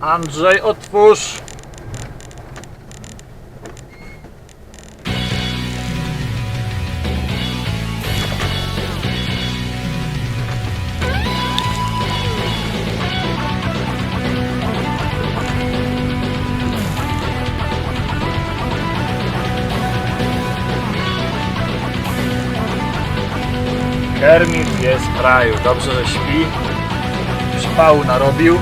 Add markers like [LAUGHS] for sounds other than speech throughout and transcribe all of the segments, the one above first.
Andrzej, otwórz! Kermit jest w kraju. Dobrze, że śpi. Przypału narobił.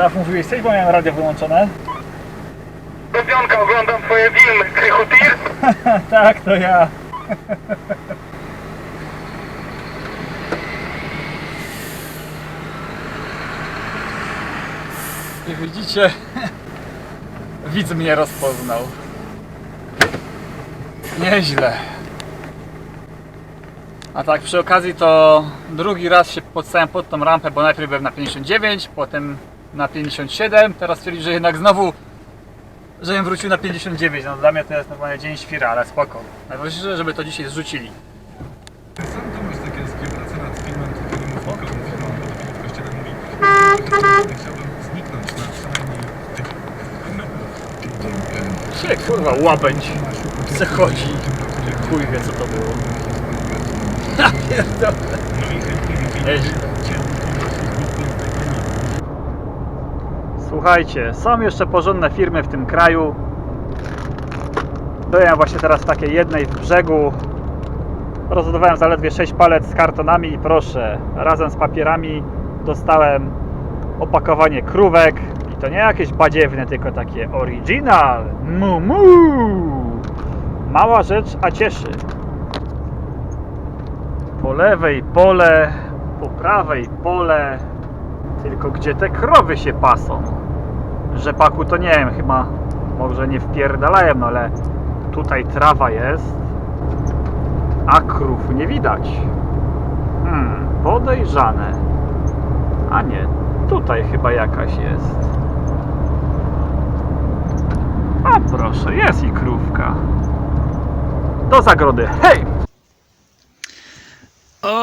Daf, mówiłeś coś, bo miałem radio wyłączone. Pionka, oglądam twoje filmy, Krychu Tir. [LAUGHS] tak, to ja. Jak widzicie, widz mnie rozpoznał. Nieźle. A tak przy okazji to drugi raz się podstałem pod tą rampę, bo najpierw byłem na 59, potem na 57, teraz stwierdził, że jednak znowu żebym wrócił na 59. No dla mnie to jest normalnie dzień świra, ale spoko. Najważniejsze, żeby to dzisiaj zrzucili. Sam Tomasz Zakielski obraca nad filmem, tylko nie mów nikomu filmem, bo dopiero w kościele mówi chciałbym zniknąć na przynajmniej Się kurwa łabędź se chodzi. Chuj wie co to było. Ja pierdolę. No i chętnie widzimy Nieźle. cię, Tomasz, zniknął z tej filmu. Słuchajcie, są jeszcze porządne firmy w tym kraju. Byłem właśnie teraz w takiej jednej w brzegu. Rozładowałem zaledwie 6 palet z kartonami i proszę, razem z papierami dostałem opakowanie krówek. I to nie jakieś badziewne, tylko takie original. Mu mu. Mała rzecz, a cieszy. Po lewej pole, po prawej pole. Tylko gdzie te krowy się pasą? Rzepaku to nie wiem, chyba może nie wpierdalają, no ale tutaj trawa jest, a krów nie widać. Hmm, podejrzane. A nie, tutaj chyba jakaś jest. A proszę, jest i krówka. Do zagrody, hej!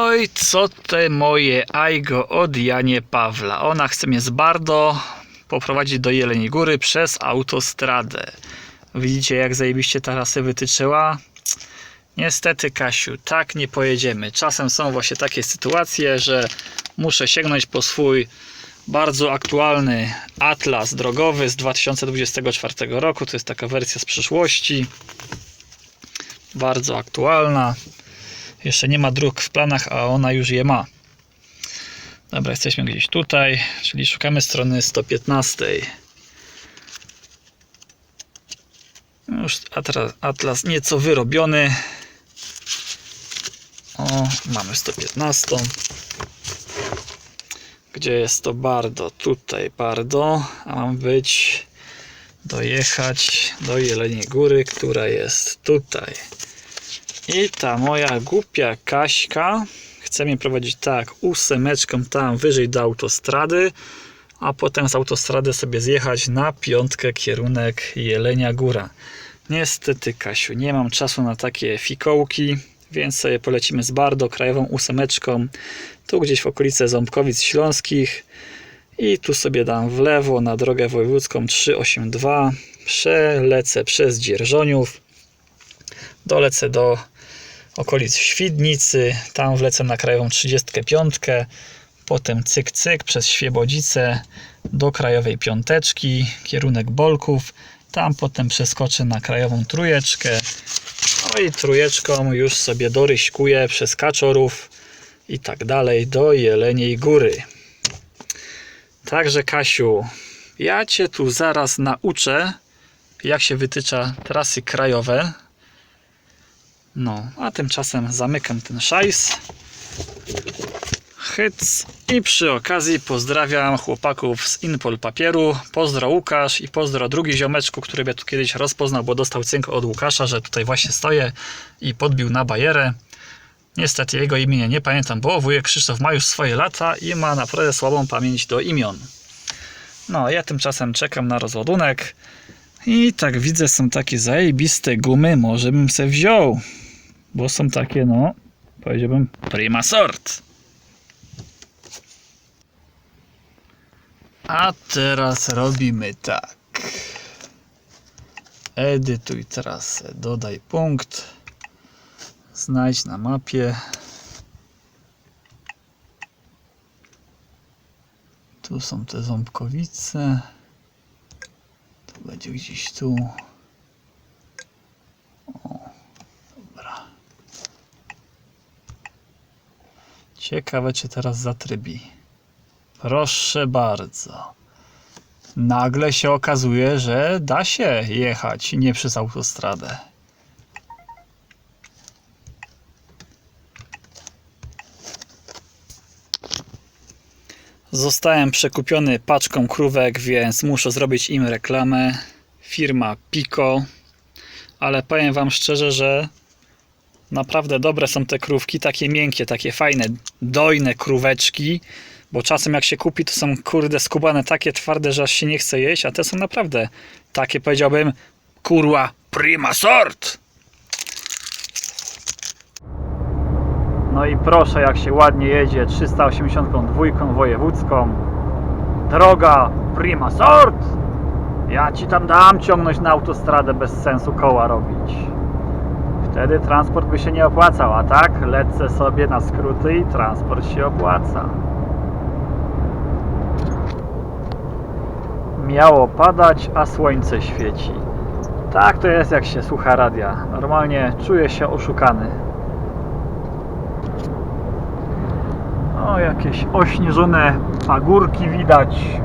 Oj, co te moje Aigo od Janie Pawla. Ona chce mnie z Bardo poprowadzić do Jeleniej Góry przez autostradę. Widzicie, jak zajebiście ta rasy wytyczyła? Niestety, Kasiu, tak nie pojedziemy. Czasem są właśnie takie sytuacje, że muszę sięgnąć po swój bardzo aktualny atlas drogowy z 2024 roku. To jest taka wersja z przyszłości. Bardzo aktualna. Jeszcze nie ma dróg w planach, a ona już je ma. Dobra, jesteśmy gdzieś tutaj, czyli szukamy strony 115. Już atlas, atlas nieco wyrobiony. O, mamy 115. Gdzie jest to Bardo? Tutaj Bardo, a mam być dojechać do Jeleniej Góry, która jest tutaj. I ta moja głupia Kaśka chce mnie prowadzić tak, ósemeczką tam wyżej do autostrady, a potem z autostrady sobie zjechać na piątkę kierunek Jelenia Góra. Niestety, Kasiu, nie mam czasu na takie fikołki, więc sobie polecimy z Bardo, krajową ósemeczką, tu gdzieś w okolice Ząbkowic Śląskich i tu sobie dam w lewo na drogę wojewódzką 382, przelecę przez Dzierżoniów, dolecę do okolic Świdnicy, tam wlecę na krajową 35, potem cyk cyk przez Świebodzice do krajowej piąteczki, kierunek Bolków, tam potem przeskoczę na krajową trójeczkę, no i trójeczką już sobie doryśkuję przez Kaczorów i tak dalej do Jeleniej Góry. Także Kasiu, ja Cię tu zaraz nauczę, jak się wytycza trasy krajowe. No, a tymczasem zamykam ten szajs. Hyc. I przy okazji pozdrawiam chłopaków z Inpol Papieru. Pozdro Łukasz i pozdro drugi ziomeczku, który mnie tu kiedyś rozpoznał, bo dostał cynk od Łukasza, że tutaj właśnie stoję i podbił na bajerę. Niestety jego imienia nie pamiętam, bo wujek Krzysztof ma już swoje lata i ma naprawdę słabą pamięć do imion. No, ja tymczasem czekam na rozładunek i tak widzę, są takie zajebiste gumy, może bym se wziął, bo są takie, no, powiedziałbym, prima sort. A teraz robimy tak. Edytuj trasę, dodaj punkt, znajdź na mapie. Tu są te ząbkowice. To będzie gdzieś tu. O, Ciekawe, czy teraz zatrybi. Proszę bardzo. Nagle się okazuje, że da się jechać nie przez autostradę. Zostałem przekupiony paczką krówek, więc muszę zrobić im reklamę. Firma Pico. Ale powiem Wam szczerze, że naprawdę dobre są te krówki, takie miękkie, takie fajne, dojne króweczki. Bo czasem jak się kupi, to są kurde skubane takie twarde, że aż się nie chce jeść, a te są naprawdę takie powiedziałbym kurwa prima sort. No i proszę jak się ładnie jedzie 382 wojewódzką. Droga prima sort. Ja ci tam dam ciągnąć na autostradę bez sensu koła robić. Wtedy transport by się nie opłacał, a tak lecę sobie na skróty i transport się opłaca. Miało padać, a słońce świeci. Tak to jest jak się słucha radia. Normalnie czuję się oszukany. O, jakieś ośnieżone pagórki widać.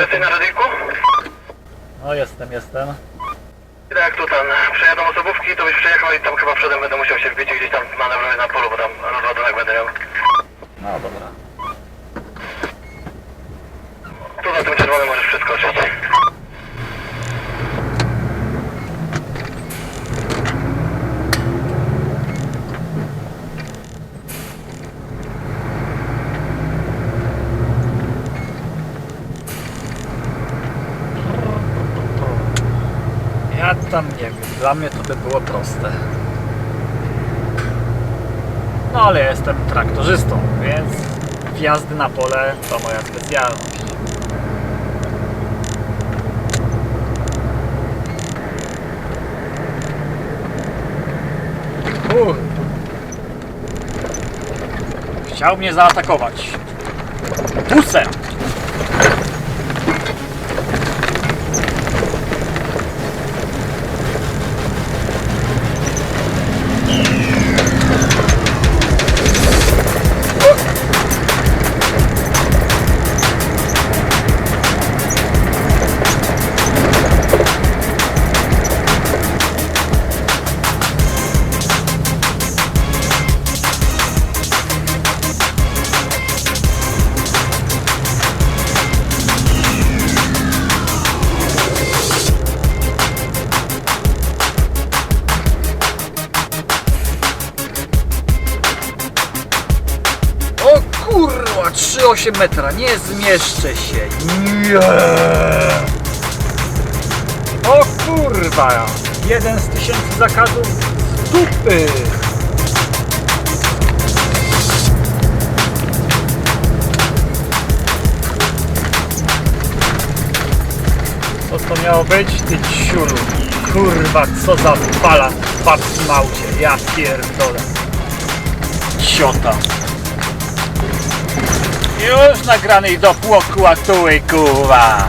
Jesteś na radyjku? No jestem, jestem. Jak tu tam przejadą osobówki, to byś przejechał i tam chyba przodem będę musiał się wbić i gdzieś tam manewruję na polu, bo tam rozładunek będę miał. No dobra. Tu za tym czerwonym możesz przeskoczyć. Ja tam nie wiem, dla mnie to by było proste. No ale jestem traktorzystą, więc wjazdy na pole to moja specjalność. Kur... Chciał mnie zaatakować. Busem! 8 metra, nie zmieszczę się. Nie. O kurwa! Jeden z tysięcy zakazów z dupy! Co to miało być? Ty ciulu. Kurwa, co za fala w małcie. Ja pierdolę. Ciota. Już nagrany do płoku atuły, kurwa.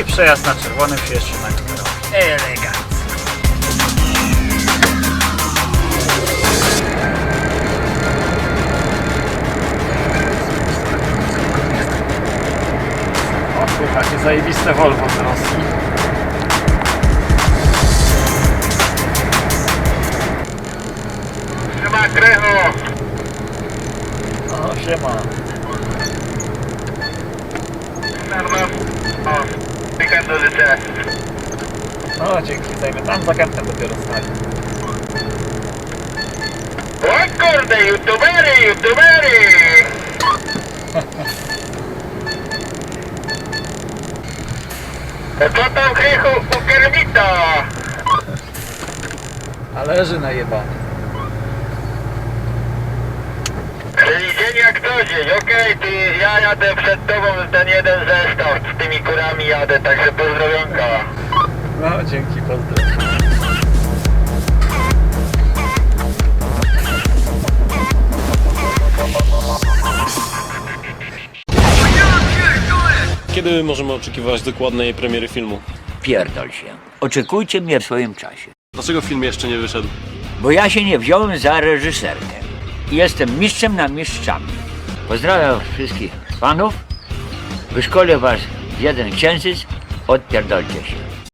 I przejazd na czerwonym się jeszcze nagrywał. Elegancko. O kurwa, jakie zajebiste Volvo z Rosji. Siema. O, weekendu życzę. O, dzięki, zajmę tam za kępem dopiero stali. O kurde, youtubery, youtubery! Co tam krychu u Kermita? A [LAUGHS] leży najebany. Czyli dzień jak co dzień, okej, ty, ja jadę przed tobą ten jeden zestaw, z tymi kurami jadę, także pozdrowionka. No, dzięki, pozdrawiam. Kiedy możemy oczekiwać dokładnej premiery filmu? Pierdol się. Oczekujcie mnie w swoim czasie. Dlaczego film jeszcze nie wyszedł? Bo ja się nie wziąłem za reżyserkę. Jestem mistrzem na mistrzami. Pozdrawiam wszystkich panów. Wyszkolę was jeden księżyc. Odpierdolcie się.